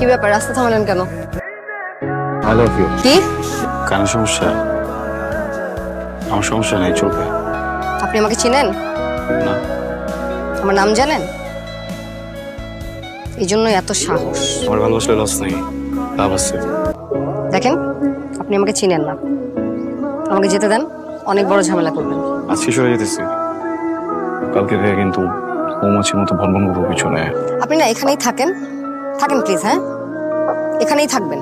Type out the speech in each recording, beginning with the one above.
কি ব্যাপার? রাস্তা থামালেন কেন? আই লাভ ইউ কি? কেন সমস্যা? আমার সমস্যা নেই চলবে। আপনি আমাকে চিনেন? না। আমার নাম জানেন? এই জন্য এত সাহস। আমার ভালোবাসলে লস নেই লাভ আছে। দেখেন আপনি আমাকে চিনেন না। আমাকে যেতে দেন অনেক বড় ঝামেলা করবেন। আজকে সরে যেতেছি। কালকে থেকে কিন্তু মৌমাছির মতো ভনভন করব পিছনে। আপনি না এখানেই থাকেন থাকেন প্লিজ হ্যাঁ? এখানেই থাকবেন।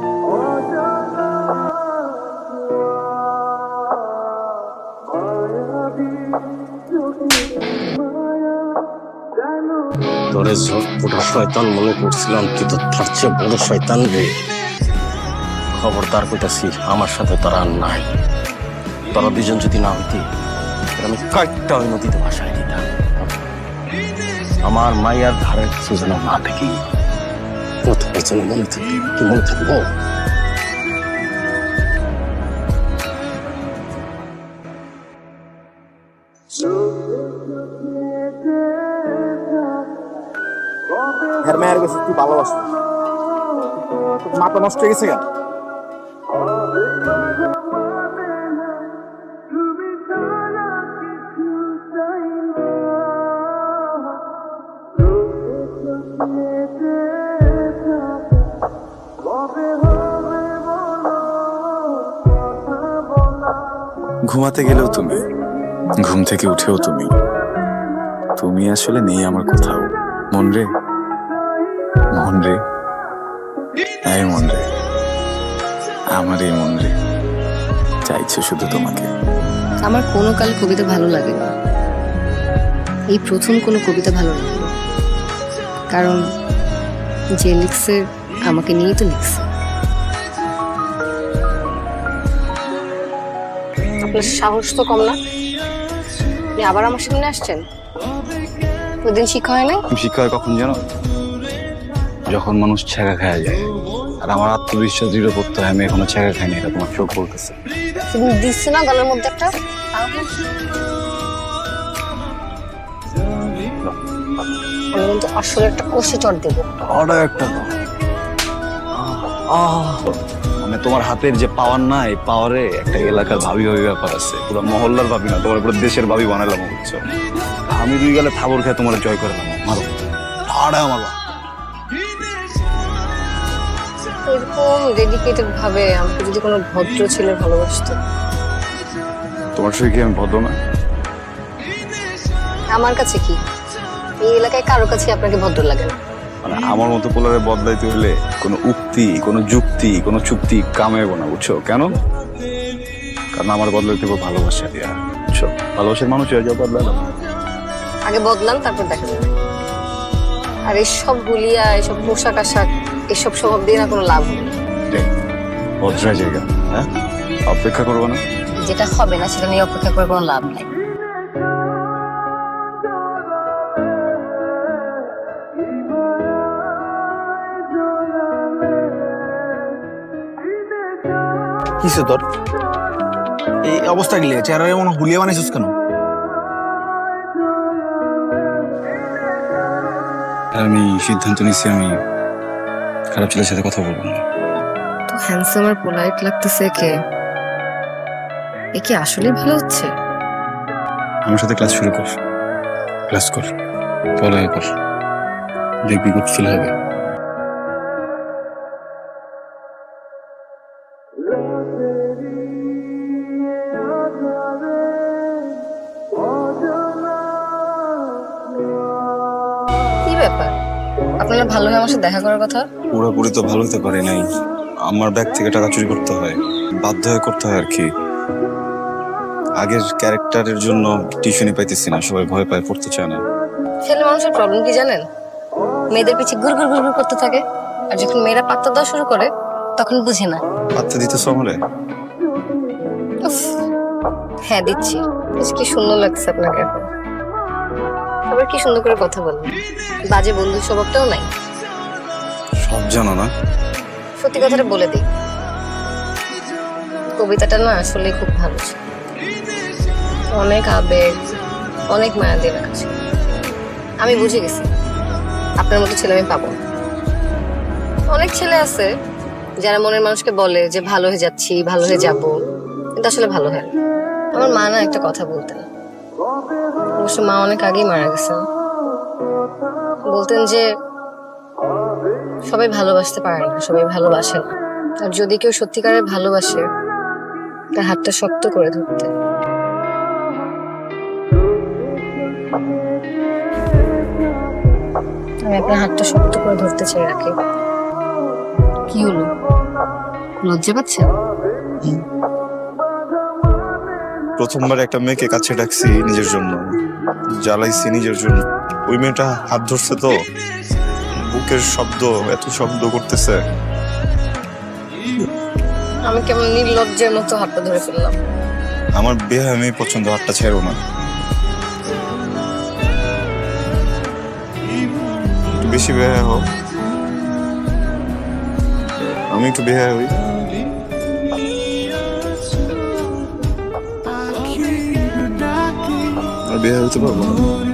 তোরে ঝটপটা শয়তান মনে করছিলাম কিন্তু তার চেয়ে বড় শয়তান রে। খবরদার কইতাছি, আমার সাথে তারা আর নাই। তোরা দুজন যদি না হইতি আমি কয়েকটা ওই নদীতে ভাসায় দিতাম। আমার মাইয়ার ধারের সুজনা মা দেখি কত পেছনে মনে থাকবে কি মনে থাকব হ্যার মায়ের কাছে তুই ভালোবাসি। মাথা নষ্ট হয়ে গেছে কেন ঘুমাতে গেলেও তুমি, ঘুম থেকে উঠেও তুমি তুমি আসলে নেই আমার কোথাও। মন রে মন রে এই মন রে আমার এই মন রে চাইছে শুধু তোমাকে। আমার কোনো কাল কবিতা ভালো লাগে না। এই প্রথম কোনো কবিতা ভালো লাগে কারণ যে লিখছে, আমাকে নিয়েই তো লিখছে। আপনার সাহস তো কম না। আপনি আবার আমার সামনে আসছেন? ওদিন শিক্ষা হয় নাই? শিক্ষা হয় কখন জানো? যখন মানুষ ছেঁকা খাওয়া যায়। আর আমার আত্মবিশ্বাস দৃঢ় করতে হয় আমি এখনও ছেঁকা খাইনি এটা তোমার চোখ বলতেছে। দিচ্ছে না গলার মধ্যে একটা? আমি কিন্তু আসলে একটা কষে চট দেবো একটা। আহ, মানে তোমার হাতের যে পাওয়ার না এই পাওয়ারে একটা এলাকার ভাবি ভাবি ব্যাপার আছে। পুরো মহল্লার ভাবি না তোমার পুরো দেশের ভাবি বানালাম বুঝছ? আমি দুই গেলে থাবর খেয়ে তোমার জয় করে নেব মারো। মারো। এরকম ডেডিকেটেড ভাবে আমাকে যদি কোনো ভদ্র ছেলে ভালোবাসতো। তোমার সঙ্গে কি আমি ভদ্র না? আমার কাছে কি? এই এলাকায় কারও কাছে আপনাকে ভদ্র লাগে না। মানে আমার মতো পোলারে বদলাইতে হলে কোনো উক্তি কোনো যুক্তি কোনো চুক্তি কামে না বুঝছ? কেন? কারণ আমার বদলাইতে হবে ভালোবাসা দিয়া বুঝছ? ভালোবাসার মানুষ হয়ে যাও বদলালাম আগে বদলান তারপর দেখা যাবে। আর এসব গুলিয়া এসব পোশাক আশাক এসব স্বভাব দিয়ে না কোনো লাভ হবে না। ভদ্রা জায়গা হ্যাঁ? অপেক্ষা করব না? যেটা হবে না সেটা নিয়ে অপেক্ষা করে কোনো লাভ নাই। কিসে তোর? এই অবস্থা গেলে চেহারা এমন হুলিয়া বানাইছিস কেন? আমি সিদ্ধান্ত নিচ্ছি আমি খারাপ ছেলের সাথে কথা বলব না। তো হ্যান্ডসাম আর পোলাইট লাগতেছে কে এ কি আসলেই ভালো হচ্ছে? আমার সাথে ক্লাস শুরু কর। ক্লাস কর। পড়ালেখা কর। দেখবি গুড ফিল হবে। কি ব্যাপার? আপনারা ভালো আমার সাথে দেখা করার কথা? পুরোপুরি তো ভালো হতে পারি নাই। আমার ব্যাগ থেকে টাকা চুরি করতে হয়। বাধ্য হয়ে করতে হয় আর কি। আগের ক্যারেক্টারের জন্য টিউশনি পাইতেছি না। সবাই ভয় পায় পড়তে চায় না। ছেলে মানুষের প্রবলেম কি জানেন? মেয়েদের পিছে ঘুর ঘুর ঘুর ঘুর করতে থাকে। আর যখন মেয়েরা পাত্তা দেওয়া শুরু করে তখন বুঝে না। পাত্তা দিতেছ আমারে? হ্যাঁ দিচ্ছি। বেশ কি সুন্দর লাগছে আপনাকে। এখন আবার কি সুন্দর করে কথা বলেন বাজে বন্ধু স্বভাবটাও নাই। সব জানো না? সত্যি কথাটা বলে দিই। কবিতাটা না আসলে খুব ভালো ছিল। অনেক আবেগ অনেক মায়া দিয়ে লেখা ছিল। আমি বুঝে গেছি। আপনার মতো ছেলে আমি পাবো অনেক ছেলে আছে যারা মনের মানুষকে বলে যে ভালো হয়ে যাচ্ছি, ভালো হয়ে যাব, কিন্তু আসলে ভালো হয় আমার মা না একটা কথা বলতেন। অবশ্য মা অনেক আগেই মারা গেছেন। বলতেন যে, সবাই ভালোবাসতে পারে না, সবাই ভালোবাসে না। আর যদি কেউ সত্যিকারের ভালোবাসে, তার হাতটা শক্ত করে ধরতে। আমি আপনার হাতটা শক্ত করে ধরতে চাই রাখি কি হলো? লজ্জা পাচ্ছে? প্রথমবার একটা মেয়েকে কাছে ডাকছি নিজের জন্য। জ্বালাইছি নিজের জন্য। ওই মেয়েটা হাত ধরছে তো। বুকের শব্দ এত শব্দ করতেছে। আমি কেমন নির্লজ্জের মতো হাতটা ধরে ফেললাম। আমার বিয়ে আমি পছন্দ হাতটা ছেড়ো না। একটু বেশি বেহায়া হোক আমি একটু বেহায়া হই। আর বেহায়া হতে পারব না